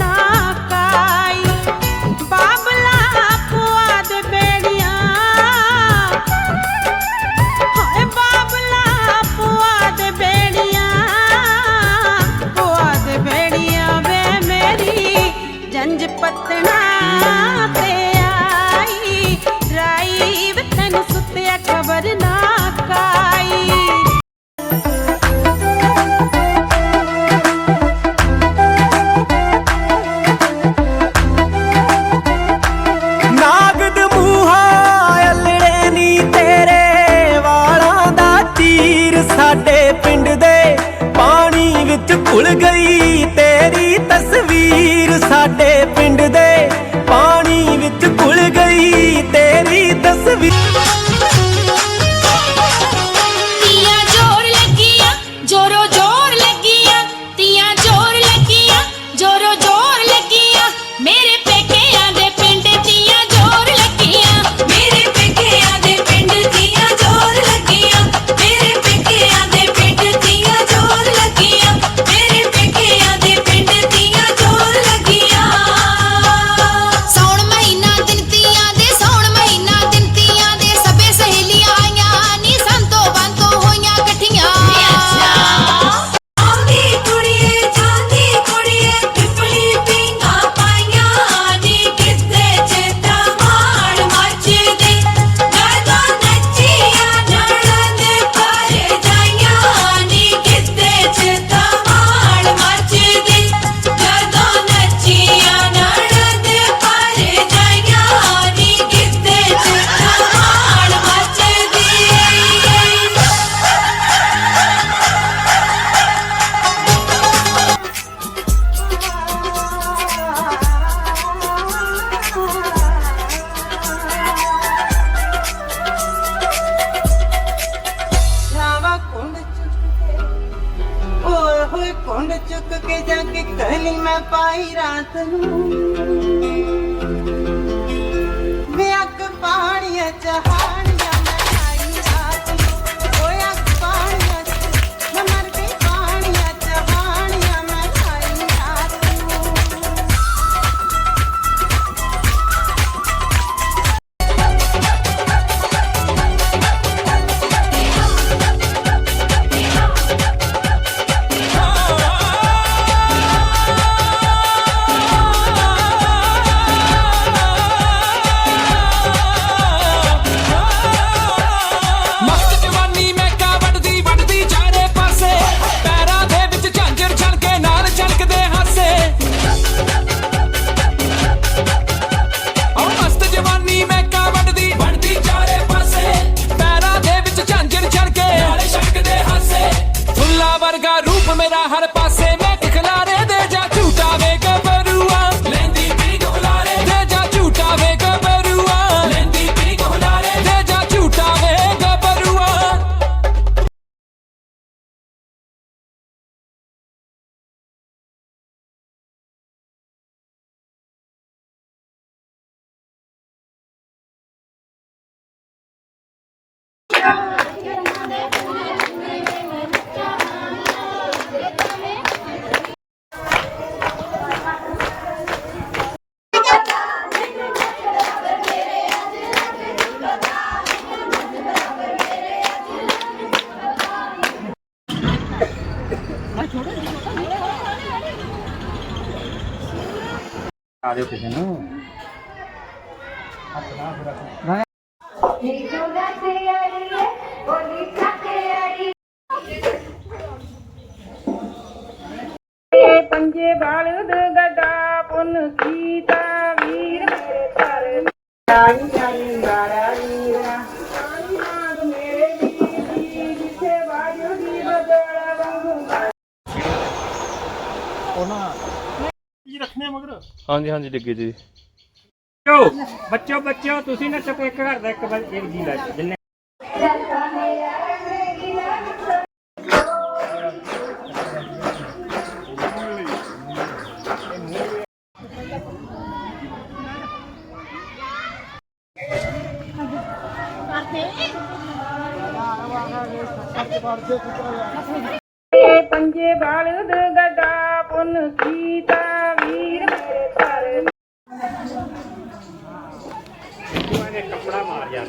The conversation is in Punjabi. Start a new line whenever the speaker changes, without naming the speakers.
না ਖੁੱਲ ਗਈ ਤੇਰੀ ਤਸਵੀਰ ਸਾਡੇ ਪਿੰਡ ਦੇ ਪਾਣੀ ਵਿੱਚ ਖੁੱਲ ਗਈ ਤੇਰੀ ਤਸਵੀਰ।
ਮੁੰਡ ਚੁੱਕ ਕੇ ਜਾ ਕੇ ਕਲੀ ਮੈਂ ਪਾਈ ਰਾਤ ਨੂੰ। Superman, I had a ਬਣਾ ਦਿਓ ਕਿਸੇ ਨੂੰ। ਹੱਥ ਨਾ
ਫਿਰ ਰੱਖੋ।
ਪੰਜੇ ਬਾਲਦ ਗਦਾ ਪੁੰਨ ਕੀਤਾ ਵੀਰ। ਮੇਰੇ ਤਰ ਆਈ ਆਈ ਬਾਰਾ ਵੀਰਾ। ਆਈ ਮਾਗ ਮੇਰੇ ਵੀਰ ਦੀ ਜਿੱਥੇ ਵਾਜੋ ਦੀ ਬਦਲਾ ਵਾਂਗੂ ਉਹਨਾਂ ਕੀ ਰੱਖਨੇ ਮਗਰ?
ਹਾਂਜੀ ਹਾਂਜੀ ਡਿੱਗੇ ਜੀ।
ਬੱਚੋ ਬੱਚੋ ਬੱਚੋ ਤੁਸੀਂ ਨਾ ਚੱਕੋ ਇੱਕ ਘਰ ਦਾ ਇੱਕ ਬਸ ਇੱਕ ਜੀ ਲੈ ਜਿੰਨੇ
ਪੰਜੇ ਬਾਲ ਦਾ ਪੁੰਨ ਕੀਤਾ।
Nhà